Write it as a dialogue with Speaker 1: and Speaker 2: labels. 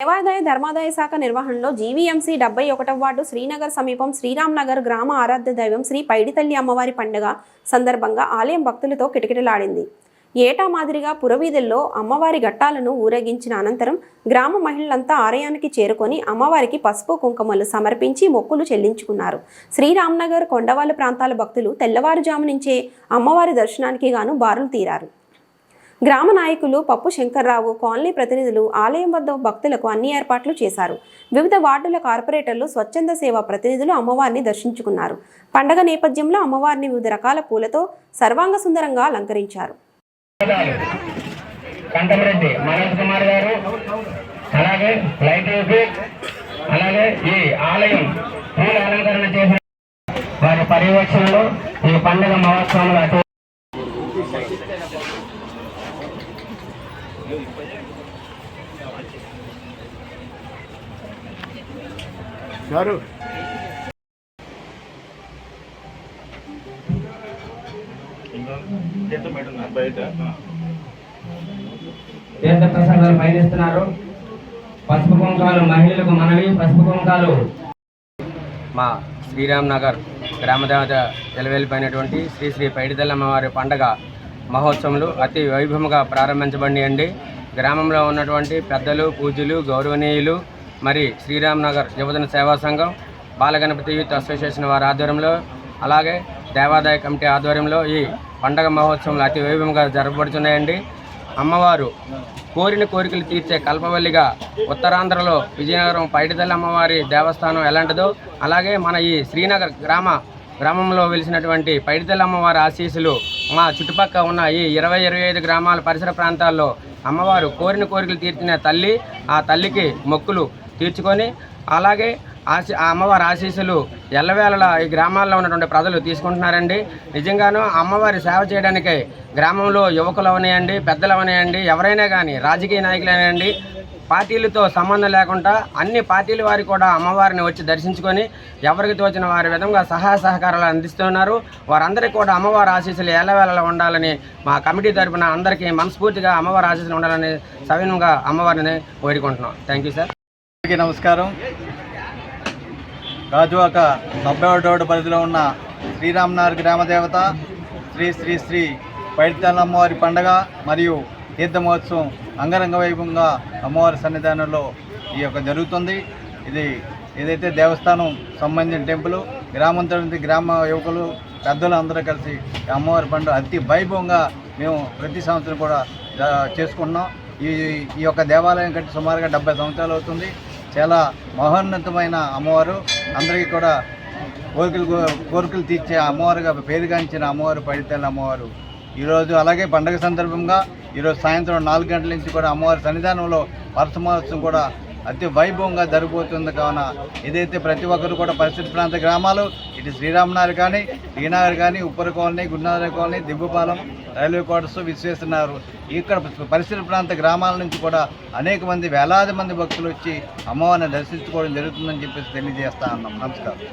Speaker 1: దేవాదాయ ధర్మాదాయ శాఖ నిర్వహణలో జీవీఎంసీ డెబ్బై ఒకటవ వార్డు శ్రీనగర్ సమీపం శ్రీరామ్నగర్ గ్రామ ఆరాధ్య దైవం శ్రీ పైడితల్లి అమ్మవారి పండుగ సందర్భంగా ఆలయం భక్తులతో కిటకిటలాడింది. ఏటా మాదిరిగా పురవీధుల్లో అమ్మవారి ఘట్టాలను ఊరేగించిన అనంతరం గ్రామ మహిళలంతా ఆలయానికి చేరుకొని అమ్మవారికి పసుపు కుంకుమలు సమర్పించి మొక్కులు చెల్లించుకున్నారు. శ్రీరామ్నగర్ కొండవాళ్ళ ప్రాంతాల భక్తులు తెల్లవారుజాము నుంచే అమ్మవారి దర్శనానికి గాను బారులు తీరారు. గ్రామ నాయకులు పప్పు శంకర్రావు కాలనీ ప్రతినిధులు ఆలయం వద్ద భక్తులకు అన్ని ఏర్పాట్లు చేశారు. వివిధ వార్డుల కార్పొరేటర్లు స్వచ్ఛంద సేవా ప్రతినిధులు అమ్మవారిని దర్శించుకున్నారు. పండగ నేపథ్యంలో అమ్మవారిని వివిధ రకాల పూలతో సర్వాంగ సుందరంగా అలంకరించారు.
Speaker 2: అలాగే లైట్ అలాగే ఈ ఆలయం పూల అలంకరణ చేసిన వారి పర్యవేక్షణలో ఈ పండుగ మహోత్సవంలో
Speaker 3: బయట
Speaker 2: తీర్థ ప్రసాదాలు పయనిస్తున్నారు. పసుపు కుంకాలు మహిళలకు మనవి పసుపు కుంకాలు.
Speaker 4: మా శ్రీరామ్ నగర్ గ్రామదేవత ఎలవెల్లిపోయినటువంటి శ్రీ శ్రీ పైడితల్లమ్మవారి పండగ మహోత్సవములు అతి వైభవంగా ప్రారంభించబడినాయండి గ్రామంలో ఉన్నటువంటి పెద్దలు పూజలు గౌరవనీయులు మరి శ్రీరామ్నగర్ యువజన సేవా సంఘం బాలగణపతి యూత్ అసోసియేషన్ వారి ఆధ్వర్యంలో అలాగే దేవాదాయ కమిటీ ఆధ్వర్యంలో ఈ పండగ మహోత్సవాలు అతి వైభవంగా జరపబడుతున్నాయండి. అమ్మవారు కోరిన కోరికలు తీర్చే కల్పవల్లిగా ఉత్తరాంధ్రలో విజయనగరం పైడితల్లి అమ్మవారి దేవస్థానం ఎలాంటిదో అలాగే మన ఈ శ్రీనగర్ గ్రామ గ్రామంలో వెలిసినటువంటి పైడితల్లి అమ్మవారి ఆశీస్సులు మా చుట్టుపక్కల ఉన్న ఈ ఇరవై ఇరవై ఐదు గ్రామాల పరిసర ప్రాంతాల్లో అమ్మవారు కోరిన కోరికలు తీర్చిన తల్లి ఆ తల్లికి మొక్కులు తీర్చుకొని అలాగే ఆశీ ఆ అమ్మవారి ఆశీస్సులు ఎల్లవేళలా ఈ గ్రామాల్లో ఉన్నటువంటి ప్రజలు తీసుకుంటున్నారండి. నిజంగాను అమ్మవారి సేవ చేయడానికి గ్రామంలో యువకులు అవనియండి పెద్దలు అవనియండి ఎవరైనా కానీ రాజకీయ నాయకులు అవనియండి పార్టీలతో సంబంధం లేకుండా అన్ని పార్టీల వారు కూడా అమ్మవారిని వచ్చి దర్శించుకొని ఎవరికి తోచిన వారి విధంగా సహాయ సహకారాలు అందిస్తున్నారు. వారందరికీ కూడా అమ్మవారి ఆశీస్సులు ఎల్లవేళలా ఉండాలని మా కమిటీ తరపున అందరికీ మనస్ఫూర్తిగా అమ్మవారి ఆశీస్సులు ఉండాలని సవినంగా అమ్మవారిని వేడుకుంటున్నాం థ్యాంక్ యూ సార్.
Speaker 3: అందరికీ నమస్కారం. గాజువాక డెబ్బై రోడ్డు పరిధిలో ఉన్న శ్రీరామనార్ గ్రామదేవత శ్రీ శ్రీ శ్రీ పైడితల్లి అమ్మవారి పండగ మరియు తీర్థ మహోత్సవం అంగరంగ వైభవంగా అమ్మవారి సన్నిధానంలో ఈ యొక్క జరుగుతుంది. ఇది ఏదైతే దేవస్థానం సంబంధించిన టెంపుల్ గ్రామంతో గ్రామ యువకులు పెద్దలు అందరూ కలిసి అమ్మవారి పండుగ అతి వైభవంగా మేము ప్రతి సంవత్సరం కూడా చేసుకుంటున్నాం. ఈ ఈ యొక్క దేవాలయం కట్టి సుమారుగా డెబ్బై సంవత్సరాలు అవుతుంది. చాలా మహోన్నతమైన అమ్మవారు. అందరికీ కూడా కోరికలు కోరికలు తీర్చే అమ్మవారుగా పేరుగాంచిన అమ్మవారు పడితెల్ల అమ్మవారు. ఈరోజు అలాగే పండగ సందర్భంగా ఈరోజు సాయంత్రం నాలుగు గంటల నుంచి కూడా అమ్మవారి సన్నిధానంలో పరస మహోత్సవం కూడా అతి వైభవంగా జరిగిపోతుంది కావున ఏదైతే ప్రతి ఒక్కరు కూడా పరిసర ప్రాంత గ్రామాలు ఇటు శ్రీరామనగర్ కానీ శ్రీనగర్ కానీ Uppara colony Gurunathar colony Dibbapalem railway quarters విశ్వేస్తున్నారు ఇక్కడ పరిసర ప్రాంత గ్రామాల నుంచి కూడా అనేక మంది వేలాది మంది భక్తులు వచ్చి అమ్మవారిని దర్శించుకోవడం జరుగుతుందని చెప్పేసి తెలియజేస్తా ఉన్నాం. నమస్కారం.